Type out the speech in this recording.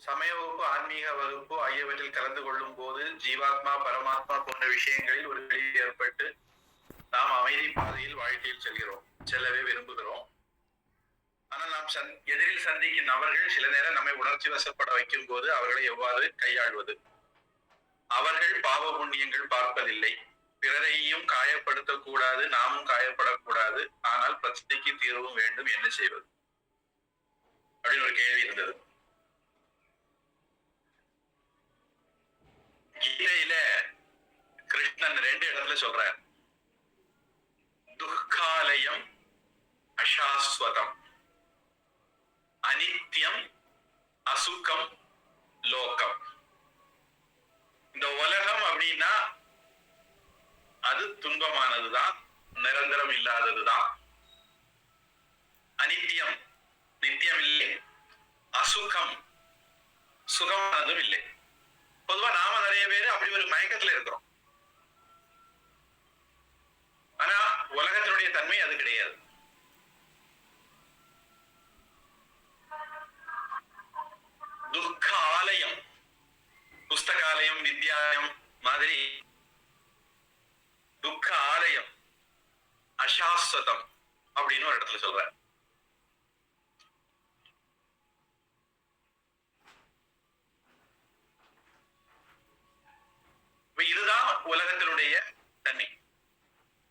சமய வகுப்பு ஆன்மீக வகுப்பு ஆகியவற்றில் கலந்து கொள்ளும் போது ஜீவாத்மா பரமாத்மா போன்ற விஷயங்களில் ஒரு வெளி ஏற்பட்டு நாம் அமைதி பாதையில் வாழ்க்கையில் செல்கிறோம் செல்லவே விரும்புகிறோம். ஆனால் நாம் சந் எதிரில் சந்திக்கும் நபர்கள் சில நேரம் நம்மை உணர்ச்சி வசப்பட வைக்கும் போது அவர்களை எவ்வாறு கையாள்வது? அவர்கள் பாவ புண்ணியங்கள் பார்ப்பதில்லை. பிறரையும் காயப்படுத்தக்கூடாது நாமும் காயப்படக்கூடாது. ஆனால் பிரச்சனைக்கு தீர்வும் வேண்டும் என்ன செய்வது? ரெண்டு துக்காலயம் அசாஸ்வதம். அனித்தியம் அசுகம் லோகம். இந்த உலகம் அப்படின்னா அது துன்பமானதுதான் நிரந்தரம் இல்லாததுதான். அனித்தியம் நித்தியம் இல்லை. அசுகம் சுகமானதும் இல்லை. பொதுவா நாம நிறைய பேர் அப்படி ஒரு மயக்கத்துல இருக்கிறோம் ஆனா உலகத்தினுடைய தன்மை அது கிடையாது. துக்க ஆலயம் புஸ்தகாலயம் வித்யாலயம் மாதிரி துக்க ஆலயம் அசாஸ்வதம் அப்படின்னு ஒரு இடத்துல சொல்ற இதுதான் உலகத்தினுடைய